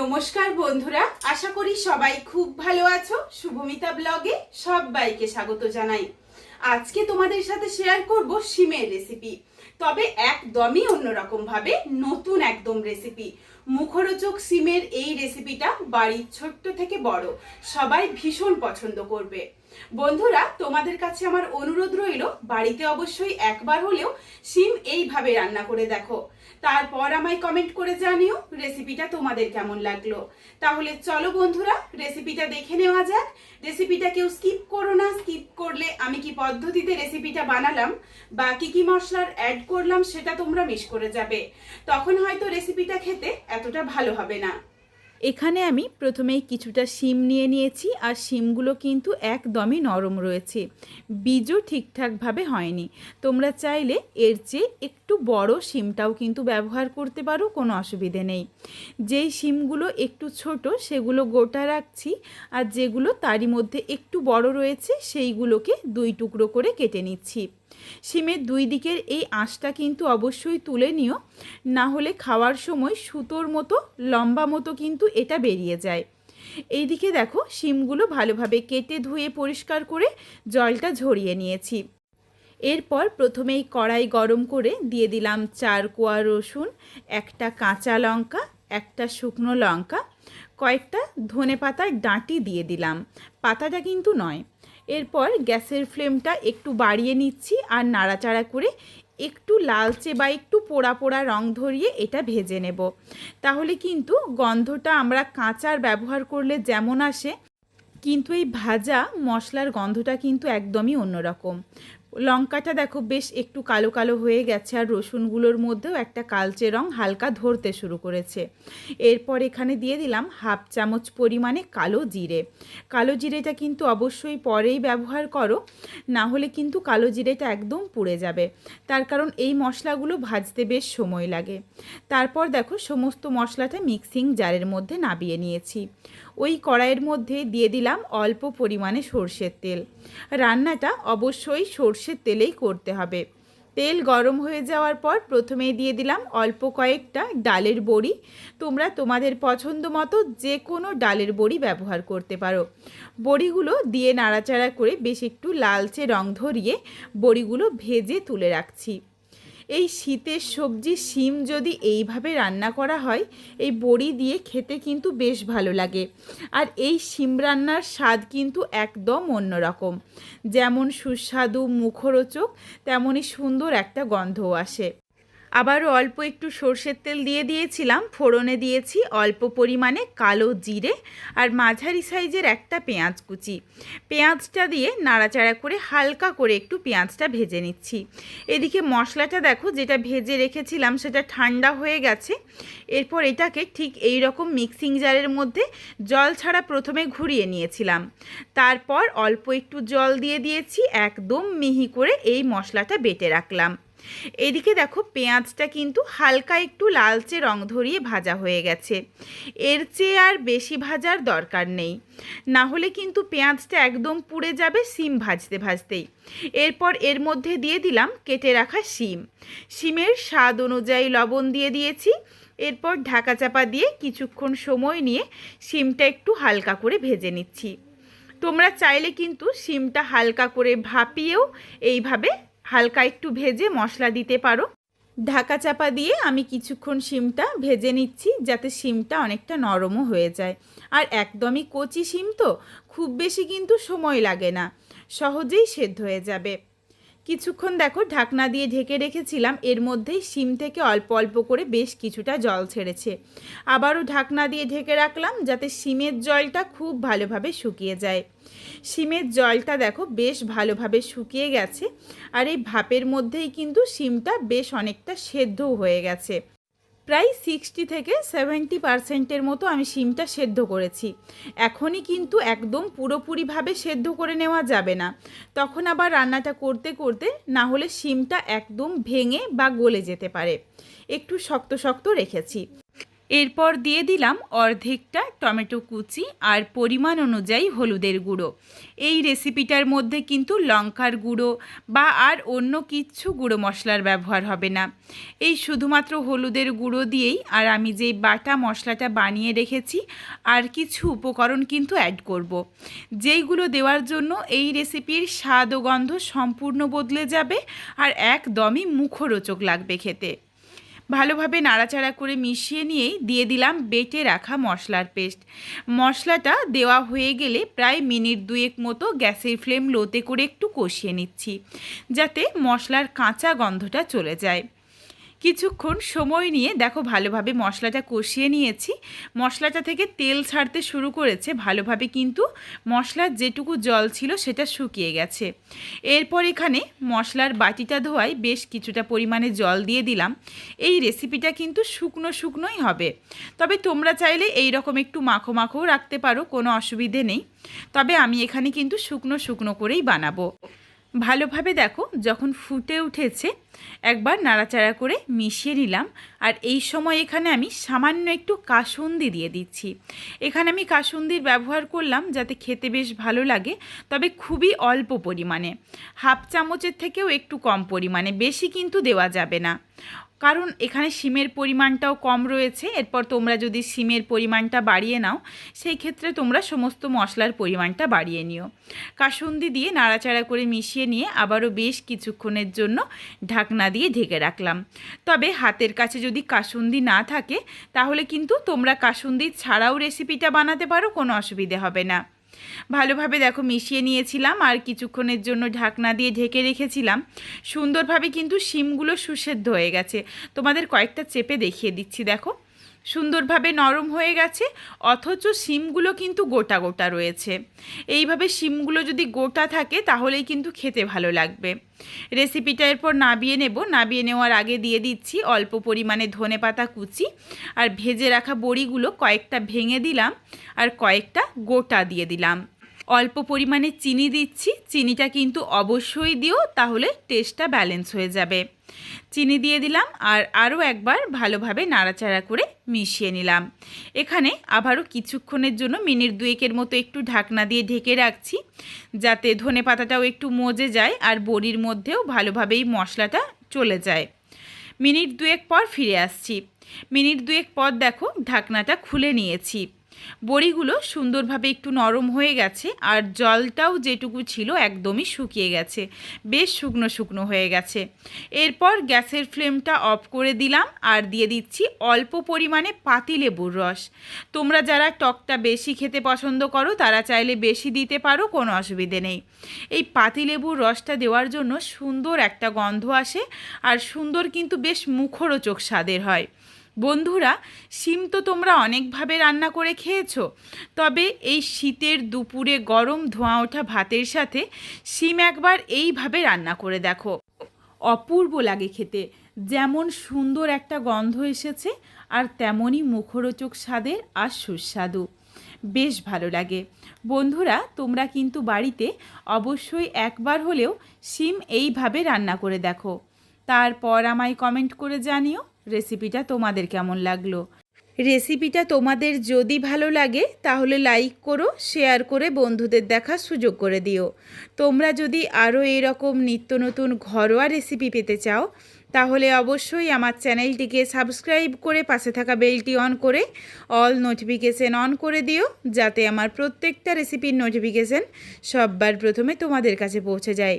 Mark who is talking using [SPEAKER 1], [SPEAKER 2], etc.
[SPEAKER 1] নমস্কার বন্ধুরা, আশা করি সবাই খুব ভালো আছো। শুভমিতা ব্লগে সবাইকে স্বাগত জানাই। আজকে তোমাদের সাথে শেয়ার করব সিমের রেসিপি তবে একদমই অন্যরকম ভাবে নতুন একদম রেসিপি মুখরোচক সিমের এই রেসিপিটা বাড়ির ছোট্ট থেকে বড়। সবাই ভীষণ পছন্দ করবে। বন্ধুরা, তোমাদের কাছে আমার অনুরোধ রইল, বাড়িতে অবশ্যই একবার হলেও সিম এইভাবে রান্না করে দেখো। তারপর আমায় কমেন্ট করে জানিও রেসিপিটা তোমাদের কেমন লাগল। তাহলে চলো বন্ধুরা রেসিপিটা দেখে নেওয়া যাক। রেসিপিটা কেউ স্কিপ করো না স্কিপ করলে আমি কি পদ্ধতিতে রেসিপিটা বানালাম বা কি কি মশলার অ্যাড করলাম সেটা তোমরা মিস করে যাবে। তখন হয়তো রেসিপিটা খেতে এতটা ভালো হবে না।
[SPEAKER 2] এখানে আমি প্রথমেই কিছুটা শিম নিয়ে নিয়েছি আর শিমগুলো কিন্তু একদমই নরম রয়েছে। বীজও ঠিকঠাকভাবে হয়নি। তোমরা চাইলে এর চেয়ে একটু বড় শিমটাও কিন্তু ব্যবহার করতে পারো, কোনো অসুবিধে নেই। যেই শিমগুলো একটু ছোট, সেগুলো গোটা রাখছি আর যেগুলো তারই মধ্যে একটু বড় রয়েছে, সেইগুলোকে দুই টুকরো করে কেটে নিচ্ছি। শিমের দুই দিকের এই আঁশটা কিন্তু অবশ্যই তুলে নিও। না হলে খাওয়ার সময় সুতোর মতো, লম্বা মতো কিন্তু এটা বেরিয়ে যায়। এইদিকে দেখো, শিমগুলো ভালোভাবে কেটে ধুয়ে পরিষ্কার করে জলটা ঝরিয়ে নিয়েছি। এরপর প্রথমেই কড়াই গরম করে দিয়ে দিলাম চার কোয়া রসুন, একটা কাঁচা লঙ্কা, একটা শুকনো লঙ্কা, কয়েকটা ধনে পাতার ডাঁটি দিয়ে দিলাম। পাতাটা কিন্তু নয়। এরপর গ্যাসের ফ্লেমটা একটু বাড়িয়ে নিচ্ছি আর নাড়াচাড়া করে একটু লালচে বা একটু পোড়া পোড়া রং ধরিয়ে এটা ভেজে নেব। তাহলে কিন্তু গন্ধটা আমরা কাঁচার ব্যবহার করলে যেমন আসে, কিন্তু এই ভাজা মশলার গন্ধটা কিন্তু একদমই অন্যরকম। লঙ্কাটা দেখো বেশ একটু কালো কালো হয়ে গেছে আর রসুনগুলোর মধ্যেও একটা কালচে রং হালকা ধরতে শুরু করেছে। এরপর এখানে দিয়ে দিলাম হাফ চামচ পরিমাণে কালো জিরে। কালো জিরেটা কিন্তু অবশ্যই পরেই ব্যবহার করো, না হলে কিন্তু কালো জিরেটা একদম পুড়ে যাবে। তার কারণ এই মশলাগুলো ভাজতে বেশ সময় লাগে। তারপর দেখো সমস্ত মশলাটা মিক্সিং জারের মধ্যে নাবিয়ে নিয়েছি। ওই কড়াইয়ের মধ্যে দিয়ে দিলাম অল্প পরিমাণে সর্ষের তেল। রান্নাটা অবশ্যই সর্ষের তেলেই করতে হবে। তেল গরম হয়ে যাওয়ার পর প্রথমেই দিয়ে দিলাম অল্প কয়েকটা ডালের বড়ি। তোমরা তোমাদের পছন্দ মতো যে কোনো ডালের বড়ি ব্যবহার করতে পারো। বড়িগুলো দিয়ে নাড়াচাড়া করে বেশ একটু লালচে রং ধরিয়ে বড়িগুলো ভেজে তুলে রাখছি। এই শীতের সবজি, শিম যদি এইভাবে রান্না করা হয়, এই বড়ি দিয়ে খেতে কিন্তু বেশ ভালো লাগে। আর এই শিম রান্নার স্বাদ কিন্তু একদম অন্যরকম। যেমন সুস্বাদু মুখরোচক তেমনই সুন্দর একটা গন্ধও আসে। আবারও অল্প একটু সর্ষের তেল দিয়ে দিয়েছিলাম। ফোড়নে দিয়েছি অল্প পরিমাণে কালো জিরে আর মাঝারি সাইজের একটা পেঁয়াজ কুচি। পেঁয়াজটা দিয়ে নাড়াচাড়া করে হালকা করে একটু পেঁয়াজটা ভেজে নিচ্ছি। এদিকে মশলাটা দেখো, যেটা ভেজে রেখেছিলাম সেটা ঠান্ডা হয়ে গেছে। এরপর এটাকে ঠিক এই রকম মিক্সিং জারের মধ্যে জল ছাড়া প্রথমে ঘুরিয়ে নিয়েছিলাম। তারপর অল্প একটু জল দিয়ে দিয়েছি, একদম মিহি করে এই মশলাটা বেটে রাখলাম। এদিকে দেখো পেঁয়াজটা কিন্তু হালকা একটু লালচে রং ধরিয়ে ভাজা হয়ে গেছে। এর চেয়ে আর বেশি ভাজার দরকার নেই। না হলে কিন্তু পেঁয়াজটা একদম পুড়ে যাবে সিম ভাজতে ভাজতেই। এরপর এর মধ্যে দিয়ে দিলাম কেটে রাখা শিম। শিমের স্বাদ অনুযায়ী লবণ দিয়ে দিয়েছি। এরপর ঢাকা চাপা দিয়ে কিছুক্ষণ সময় নিয়ে শিমটা একটু হালকা করে ভেজে নিচ্ছি। তোমরা চাইলে কিন্তু শিমটা হালকা করে ভাপিয়েও এইভাবে হালকা একটু ভেজে মশলা দিতে পারো। ঢাকা চাপা দিয়ে আমি কিছুক্ষণ শিমটা ভেজে নিচ্ছি যাতে শিমটা অনেকটা নরমও হয়ে যায়। আর একদমই কচি শিম তো, খুব বেশি কিন্তু সময় লাগে না। সহজেই সেদ্ধ হয়ে যাবে। কিছুক্ষণ দেখো ঢাকনা দিয়ে ঢেকে রেখেছিলাম, এর মধ্যেই শিম থেকে অল্প অল্প করে বেশ কিছুটা জল ছেড়েছে। আবারও ঢাকনা দিয়ে ঢেকে রাখলাম যাতে শিমের জলটা খুব ভালোভাবে শুকিয়ে যায়। শিমের জলটা দেখো বেশ ভালোভাবে শুকিয়ে গেছে, আর এই ভাপের মধ্যেই কিন্তু শিমটা বেশ অনেকটা সেদ্ধও হয়ে গেছে। প্রায় সিক্সটি থেকে সেভেন্টি পারসেন্টের মতো আমি শিমটা সেদ্ধ করেছি। এখনই কিন্তু একদম পুরোপুরিভাবে সেদ্ধ করে নেওয়া যাবে না। তখন আবার রান্নাটা করতে করতে না হলে শিমটা একদম ভেঙে বা গলে যেতে পারে। একটু শক্ত শক্ত রেখেছি। এরপর দিয়ে দিলাম অর্ধেকটা টমেটো কুচি আর পরিমাণ অনুযায়ী হলুদের গুঁড়ো। এই রেসিপিটার মধ্যে কিন্তু লঙ্কার গুঁড়ো বা আর অন্য কিছু গুঁড়ো মশলার ব্যবহার হবে না। এই শুধুমাত্র হলুদের গুঁড়ো দিয়েই আর আমি যেই বাটা মশলাটা বানিয়ে রেখেছি, আর কিছু উপকরণ কিন্তু অ্যাড করব। যেইগুলো দেওয়ার জন্য এই রেসিপির স্বাদ ও গন্ধ সম্পূর্ণ বদলে যাবে আর একদমই মুখরোচক লাগবে খেতে। ভালোভাবে নাড়াচাড়া করে মিশিয়ে নিয়েই দিয়ে দিলাম বেটে রাখা মশলার পেস্ট। মশলাটা দেওয়া হয়ে গেলে প্রায় মিনিট দুয়েক মতো গ্যাসের ফ্লেম লোতে করে একটু কষিয়ে নিচ্ছি, যাতে মশলার কাঁচা গন্ধটা চলে যায়। কিছুক্ষণ সময় নিয়ে দেখো ভালোভাবে মশলাটা কষিয়ে নিয়েছি। মশলাটা থেকে তেল ছাড়তে শুরু করেছে, ভালোভাবে কিন্তু মশলার যেটুকু জল ছিল সেটা শুকিয়ে গেছে। এরপর এখানে মশলার বাটিটা ধোয়ায় বেশ কিছুটা পরিমাণে জল দিয়ে দিলাম। এই রেসিপিটা কিন্তু শুকনো শুকনোই হবে। তবে তোমরা চাইলে এই রকম একটু মাখো মাখোও রাখতে পারো, কোনো অসুবিধে নেই। তবে আমি এখানে কিন্তু শুকনো শুকনো করেই বানাবো। ভালোভাবে দেখো, যখন ফুটে উঠেছে, একবার নাড়াচাড়া করে মিশিয়ে নিলাম। আর এই সময় এখানে আমি সামান্য একটু কাসুন্দি দিয়ে দিচ্ছি। এখানে আমি কাসুন্দির ব্যবহার করলাম যাতে খেতে বেশ ভালো লাগে, তবে খুবই অল্প পরিমাণে। হাফ চামচের থেকেও একটু কম পরিমাণে, বেশি কিন্তু দেওয়া যাবে না। কারণ এখানে সিমের পরিমাণটাও কম রয়েছে, এরপর তোমরা যদি সিমের পরিমাণটা বাড়িয়ে নাও, সেই ক্ষেত্রে তোমরা সমস্ত মশলার পরিমাণটা বাড়িয়ে নিও। কাসুন্দি দিয়ে নাড়াচাড়া করে মিশিয়ে নিয়ে আবারও বেশ কিছুক্ষণের জন্য ঢাকনা দিয়ে ঢেকে রাখলাম। তবে হাতের কাছে যদি কাসুন্দি না থাকে, তাহলে কিন্তু তোমরা কাসুন্দি ছাড়াও রেসিপিটা বানাতে পারো, কোনো অসুবিধে হবে না। ভালোভাবে দেখো মিশিয়ে নিয়েছিলাম আর কিছুক্ষণের জন্য ঢাকনা দিয়ে ঢেকে রেখেছিলাম। সুন্দরভাবে কিন্তু শিমগুলো সুসেদ্ধ হয়ে গেছে। তোমাদের কয়েকটা চেপে দেখিয়ে দিচ্ছি, দেখো। সুন্দরভাবে নরম হয়ে গেছে, অথচ শিমগুলো কিন্তু গোটা গোটা রয়েছে। এইভাবে শিমগুলো যদি গোটা থাকে, তাহলেই কিন্তু খেতে ভালো লাগবে। রেসিপিটা এরপর নাবিয়ে নেব। নাবিয়ে নেওয়ার আগে দিয়ে দিচ্ছি অল্প পরিমাণে ধনে পাতা কুচি আর ভেজে রাখা বড়িগুলো কয়েকটা ভেঙে দিলাম আর কয়েকটা গোটা দিয়ে দিলাম। অল্প পরিমাণে চিনি দিচ্ছি। চিনিটা কিন্তু অবশ্যই দিও, তাহলে টেস্টটা ব্যালেন্স হয়ে যাবে। চিনি দিয়ে দিলাম আর আরও একবার ভালোভাবে নাড়াচাড়া করে মিশিয়ে নিলাম। এখানে আবারও কিছুক্ষণের জন্য মিনিট দুয়েকের মতো একটু ঢাকনা দিয়ে ঢেকে রাখছি, যাতে ধনে পাতাটাও একটু মজে যায় আর বড়ির মধ্যেও ভালোভাবেই মশলাটা চলে যায়। মিনিট দুয়েক পর ফিরে আসছি। মিনিট দুয়েক পর দেখো ঢাকনাটা খুলে নিয়েছি। বড়িগুলো সুন্দরভাবে একটু নরম হয়ে গেছে আর জলটাও যেটুকু ছিল একদমই শুকিয়ে গেছে, বেশ শুকনো শুকনো হয়ে গেছে। এরপর গ্যাসের ফ্লেমটা অফ করে দিলাম আর দিয়ে দিচ্ছি অল্প পরিমাণে পাতিলেবুর রস। তোমরা যারা টকটা বেশি খেতে পছন্দ করো, তারা চাইলে বেশি দিতে পারো, কোনো অসুবিধে নেই। এই পাতিলেবুর রসটা দেওয়ার জন্য সুন্দর একটা গন্ধ আসে আর সুন্দর কিন্তু বেশ মুখরোচক স্বাদের হয়। বন্ধুরা, শিম তো তোমরা অনেকভাবে রান্না করে খেয়েছো। তবে এই শীতের দুপুরে গরম ধোঁয়া ওঠা ভাতের সাথে শিম একবার এইভাবে রান্না করে দেখো। অপূর্ব লাগে খেতে। যেমন সুন্দর একটা গন্ধ এসেছে আর তেমনই মুখরোচক স্বাদের আর সুস্বাদু। বেশ ভালো লাগে। বন্ধুরা, তোমরা কিন্তু বাড়িতে অবশ্যই একবার হলেও শিম এইভাবে রান্না করে দেখো। তারপর আমায় কমেন্ট করে জানিও রেসিপিটা তোমাদের কেমন লাগল? রেসিপিটা তোমাদের যদি ভালো লাগে, তাহলে লাইক করো শেয়ার করে বন্ধুদের দেখার সুযোগ করে দিও। তোমরা যদি আরও এরকম নিত্য নতুন ঘরোয়া রেসিপি পেতে চাও, তাহলে অবশ্যই আমার চ্যানেলটিকে সাবস্ক্রাইব করে পাশে থাকা বেলটি অন করে অল নোটিফিকেশন অন করে দিও, যাতে আমার প্রত্যেকটা রেসিপির নোটিফিকেশন সববার প্রথমে তোমাদের কাছে পৌঁছে যায়।